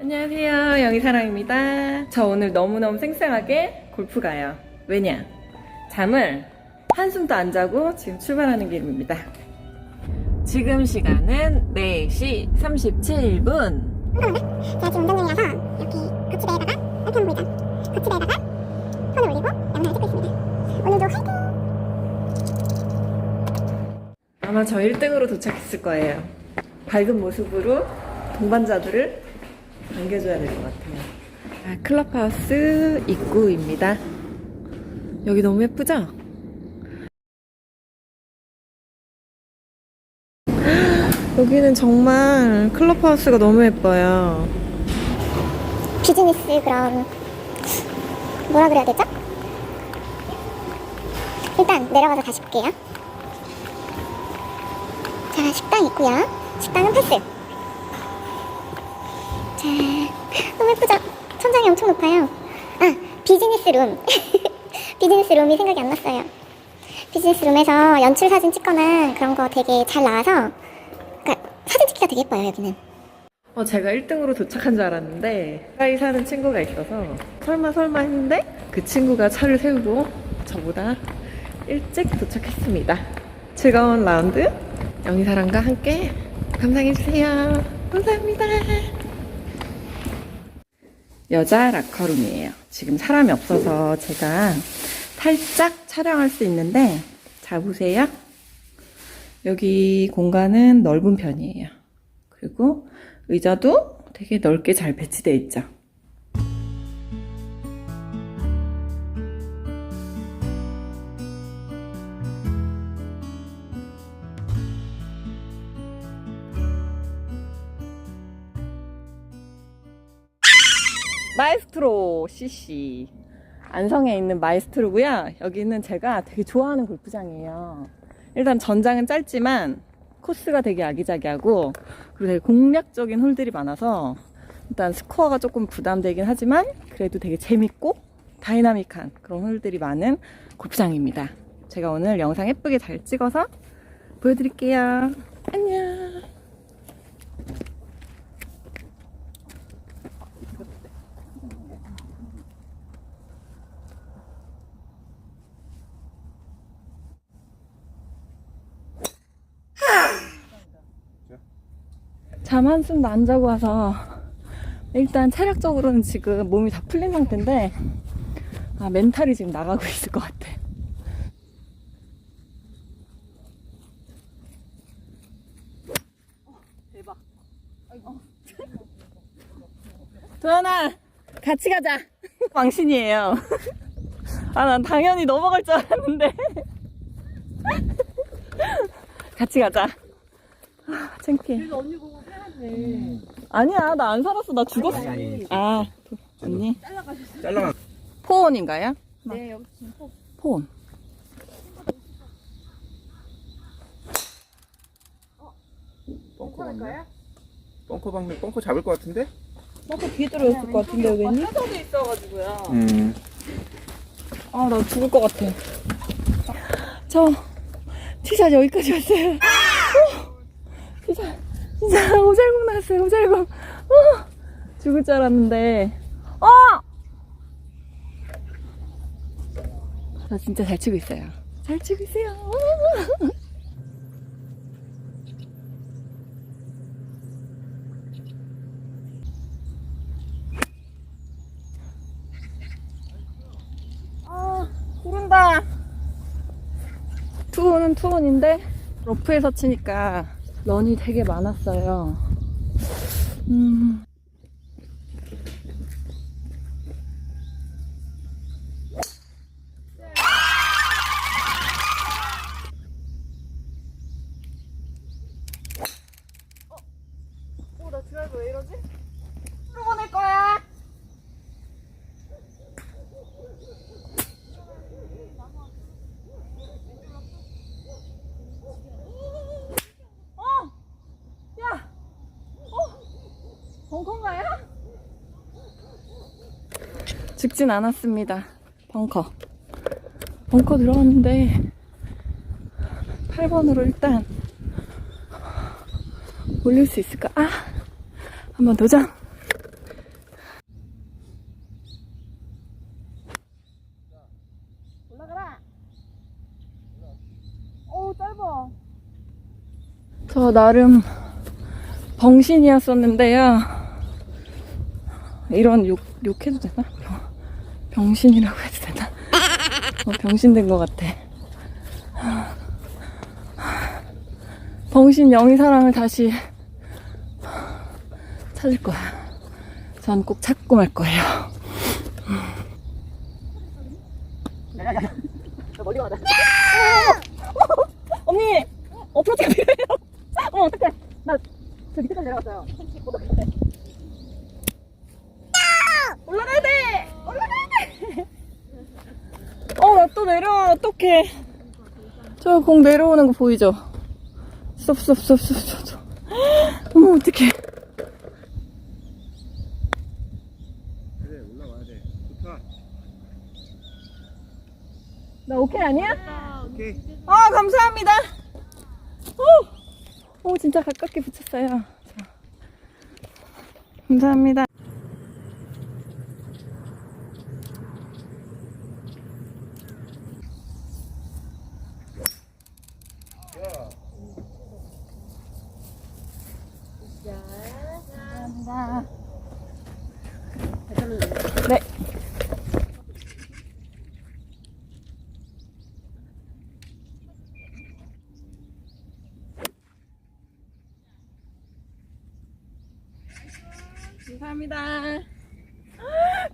안녕하세요. 영희사랑입니다. 저 오늘 너무너무 쌩쌩하게 골프 가요. 왜냐? 잠을 한숨도 안 자고 지금 출발하는 길입니다. 지금 시간은 4시 37분. 제가 지금 운전 중이라서 이렇게 거치대에다가 이렇게 보이죠? 거치대에다가 손을 올리고 영상을 찍고 있습니다. 오늘도 화이팅! 아마 저 1등으로 도착했을 거예요. 밝은 모습으로 동반자들을 반겨줘야 될 것 같아요. 아, 클럽하우스 입구입니다. 여기 너무 예쁘죠? 여기는 정말 클럽하우스가 너무 예뻐요. 비즈니스 그런 뭐라 그래야 되죠? 일단 내려가서 다시 볼게요. 자 식당 있고요. 식당은 패스. 엄청 높아요. 아 비즈니스 룸. 비즈니스 룸이 생각이 안 났어요. 비즈니스 룸에서 연출 사진 찍거나 그런 거 되게 잘 나와서 그러니까 사진 찍기가 되게 예뻐요 여기는. 어, 제가 1등으로 도착한 줄 알았는데 가까이 사는 친구가 있어서 설마 설마 했는데 그 친구가 차를 세우고 저보다 일찍 도착했습니다. 즐거운 라운드 영희사랑과 함께 감상해주세요. 감사합니다. 여자 라커룸이에요. 지금 사람이 없어서 제가 살짝 촬영할 수 있는데 잘 보세요. 여기 공간은 넓은 편이에요. 그리고 의자도 되게 넓게 잘 배치되어 있죠. 마에스트로 CC 안성에 있는 마에스트로고요. 여기는 제가 되게 좋아하는 골프장이에요. 일단 전장은 짧지만 코스가 되게 아기자기하고 그리고 되게 공략적인 홀들이 많아서 일단 스코어가 조금 부담되긴 하지만 그래도 되게 재밌고 다이나믹한 그런 홀들이 많은 골프장입니다. 제가 오늘 영상 예쁘게 잘 찍어서 보여드릴게요. 안녕. 잠 한숨도 안 자고 와서 일단 체력적으로는 지금 몸이 다 풀린 상태인데 아 멘탈이 지금 나가고 있을 것 같아. 대박. 도현아 같이 가자. 왕신이에요. 아 난 당연히 넘어갈 줄 알았는데 같이 가자. 아, 창피해. 언니 보고 아니야, 나 안 살았어. 나 죽었어. 아니, 아, 도- 언니. 잘라. 포온인가요? 네, 여기 지금 꼭 포온. 뻥커 박네. 뻥커 박네. 뻥커 잡을 것 같은데? 뻥커 뒤에 들어있을 것 같은데 여기니? 해서도 있어가지고요. 음. 아, 나 죽을 것 같아. 저, 티샷 여기까지 왔어요. 진짜 오잘공 나왔어요, 오잘공. 어, 죽을 줄 알았는데. 어! 저 진짜 잘 치고 있어요. 잘 치고 있어요. 어. 투혼은 투혼인데, 러프에서 치니까 런이 되게 많았어요. 음. 깊진 않았습니다. 벙커. 벙커 들어왔는데 8번으로 일단 올릴 수 있을까? 아! 한번 도전! 올라가라! 오, 짧아. 저 나름 벙신이었었는데요. 이런 욕, 욕해도 되나? 병, 병신이라고 해도 되나? 어, 병신 된 것 같아. 병신 영희 사랑을 다시 찾을 거야. 전 꼭 찾고 말 거예요. 멀리 가자. 언니! 어 프로치가 필요해요. 어머, 어떡해. 나 저 밑에까지 내려갔어요. 올라가야 돼! 올라가야 돼! 어, 나 또 내려와. 어떡해. 저 공 내려오는 거 보이죠? 스톱, 스톱, 스톱, 스톱, 스톱. 스톱. 어머, 어떡해. 그래 올라와야 돼 좋다 나 오케이 아니야? 오케이 아, 감사합니다. 오! 오, 진짜 가깝게 붙였어요. 자. 감사합니다. 네. 감사합니다.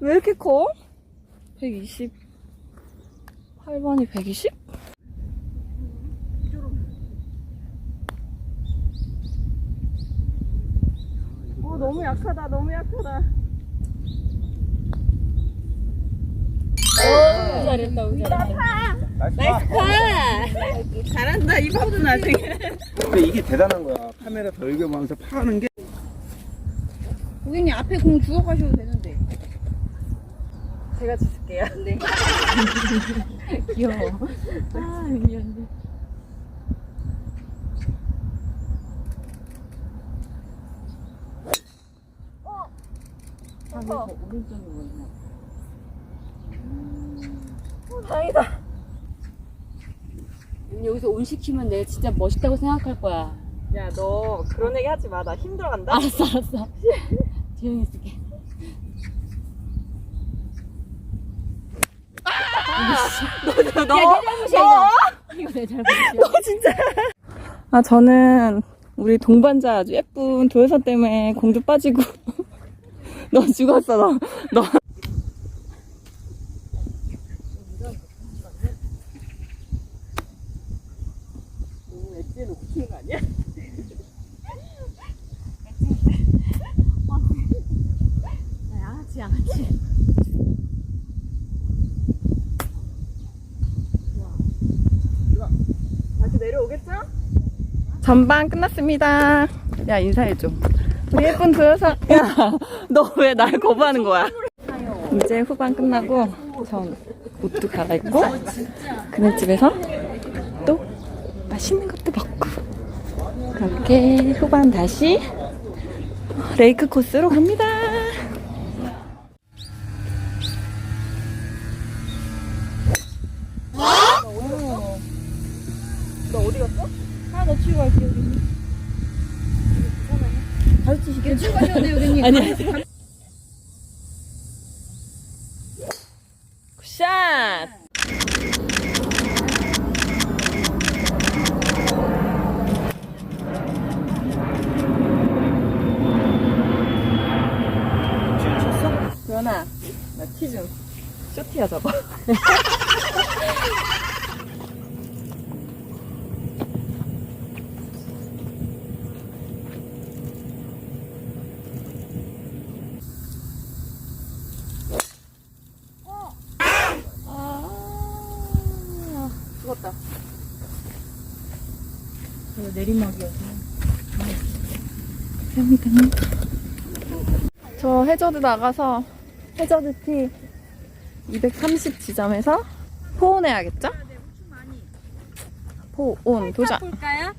왜 이렇게 커? 120. 8번이 120? 어, 너무 약하다, 너무 약하다. 잘했다, 우리 나이스 파 잘한다, 이 파도 나중에. 근데 이게 대단한 거야 카메라 돌려보면서 파는 게 고객님 앞에 공 주워 가셔도 되는데. 제가 주실게요. 네. 귀여워. 아, 미안해. 아, 왜 오른쪽이 뭐냐? 다행이다. 여기서 온 시키면 내가 진짜 멋있다고 생각할 거야. 야, 너 그런 얘기 하지 마. 나 힘들어간다. 알았어, 알았어. 조용히 있을게. 너, 너, 야, 내 잘못이야, 이거. 이거 내 잘못이야. 아, 저는 우리 동반자 아주 예쁜 도여사 때문에 공주 빠지고. 너 죽었어, 너. 너. 엣지에 놓고 치는 거 아니야? 나 양아치, 양아치. 다시 내려오겠죠? 전반 끝났습니다. 야, 인사해줘. 우리 예쁜 도여사. 야, 너 왜 날 거부하는 거야? 이제 후반 끝나고, 전 옷도 갈아입고, 그늘집에서 또 맛있는 것도 먹고, 그렇게 후반 다시 레이크 코스로 갑니다. 굿샷! 연아, 나 티 좀. 쇼티야, 저거. 아, 죽었다. 이거 내리막이어서. 감사합니다. 저 해저드 나가서 해저드 티 230 지점에서 포온해야겠죠? 포온 도전. 볼까요?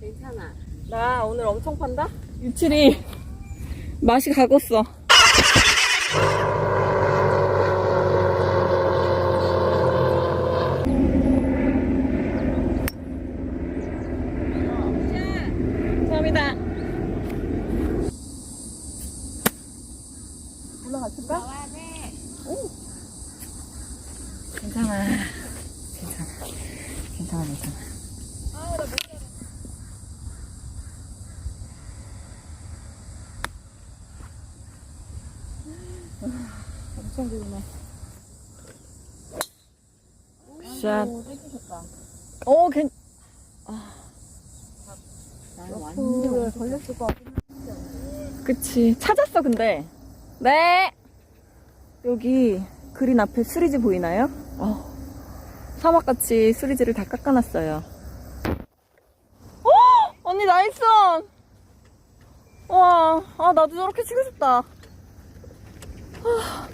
괜찮아. 나 오늘 엄청 판다? 유출이 맛이 가궜어. 괜찮아, 괜찮아. 엄청 좋네. 샷. 오, 땡기셨다. 오, 괜, 나는 완전 걸렸을 것 같긴 그치. 찾았어, 근데. 네! 여기 그린 앞에 수리지 보이나요? 어. 사막같이 수리지를 다 깎아놨어요. 어! 언니 나이스! 와, 아, 나도 저렇게 치고 싶다. 아,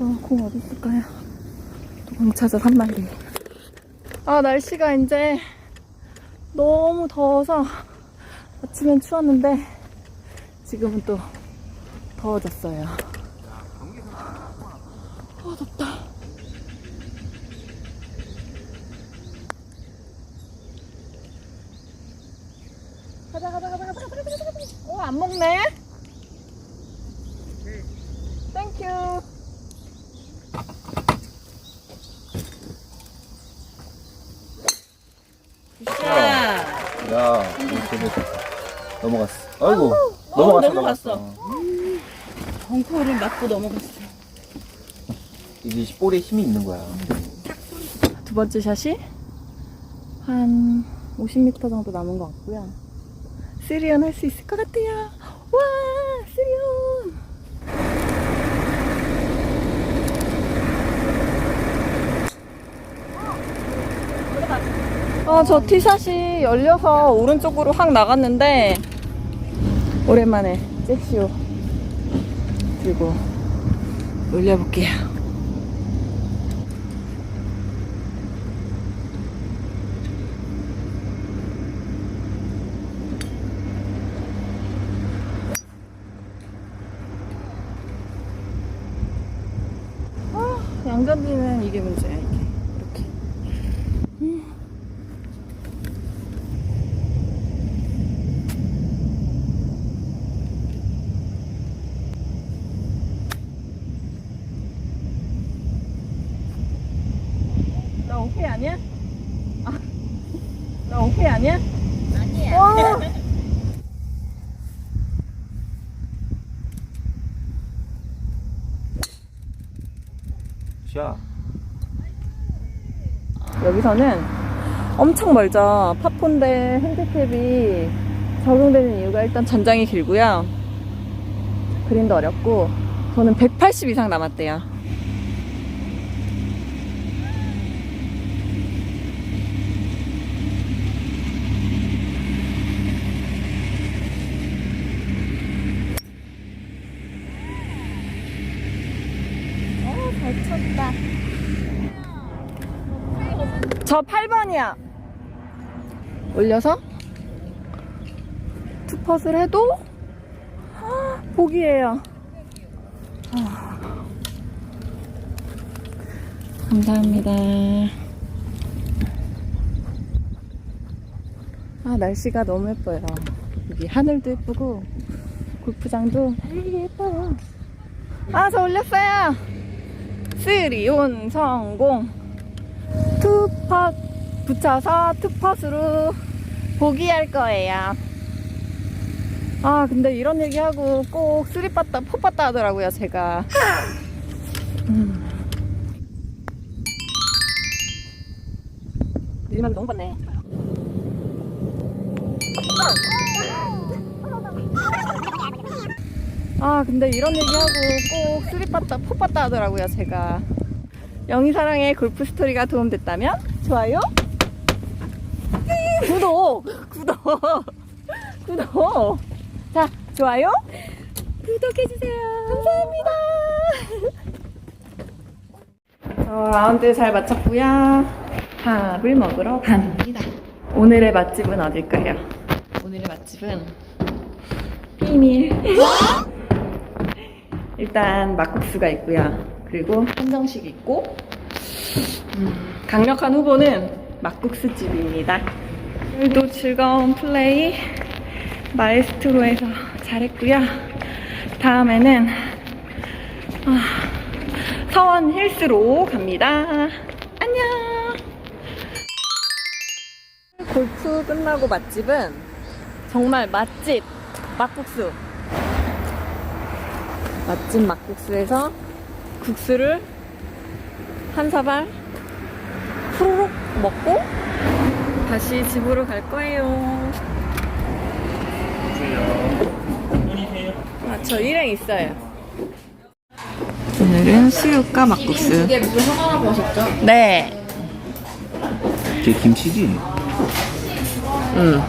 어, 공 어디 있을까요? 공 찾아 3마리. 아, 날씨가 이제 너무 더워서 아침엔 추웠는데 지금은 또 더워졌어요. 아 덥다. 가자 가자 가자 가자 가자 가자 가자. 오 안 먹네. 땡큐. 굿샷. 야, 이거 넘어갔어. 아이고, 넘어갔어, 넘어갔어. 넘어갔어. 벙커를 맞고 넘어갔어. 이게 볼에 힘이 있는 거야. 두 번째 샷이 한 50m 정도 남은 것 같고요. 쓰리온 할 수 있을 것 같아요. 와, 쓰리온! 아, 저 티샷이 열려서 오른쪽으로 확 나갔는데, 오랜만에 잭쇼 들고 올려볼게요. 양전지는 이게 문제야 이게 이렇게 음. 나 오케이 아니야? 아, 나 오케이 아니야? 아니야 와. 샷. 여기서는 엄청 멀죠. 파폰데 핸디캡이 적용되는 이유가 일단 전장이 길고요. 그린도 어렵고 저는 180 이상 남았대요. 어, 잘 쳤다. 저 8번이야. 올려서 투퍼스를 해도 아, 복이에요. 아. 감사합니다. 아, 날씨가 너무 예뻐요. 여기 하늘도 예쁘고 골프장도 예뻐요. 아, 저 올렸어요. 쓰리온 성공. 투팟 붙여서 투팟으로 보기할 거예요. 아 근데 이런 얘기하고 꼭 쓰리빠따 포빠따 하더라고요 제가. 음. 너무 봤네. 아 근데 이런 얘기하고 꼭 쓰리빠따 포빠따 하더라고요 제가. 영희사랑의 골프 스토리가 도움됐다면 좋아요 구독 구독 구독. 자 좋아요 구독해주세요. 감사합니다. 저 라운드 잘 마쳤고요. 밥을 먹으러 갑니다. 오늘의 맛집은 어딜까요? 오늘의 맛집은 비밀 일단 막국수가 있고요. 그리고 한정식 있고 음, 강력한 후보는 막국수 집입니다. 오늘도 즐거운 플레이 마에스트로에서 잘했고요. 다음에는 아, 서원 힐스로 갑니다. 안녕. 골프 끝나고 맛집은 정말 맛집 막국수. 맛집 막국수에서 국수를 한 사발 후루룩 먹고 다시 집으로 갈 거예요. 아, 저 일행 있어요. 오늘은 수육과 막국수. 이게 무슨 상관하고 하셨죠? 네. 제 김치지? 응.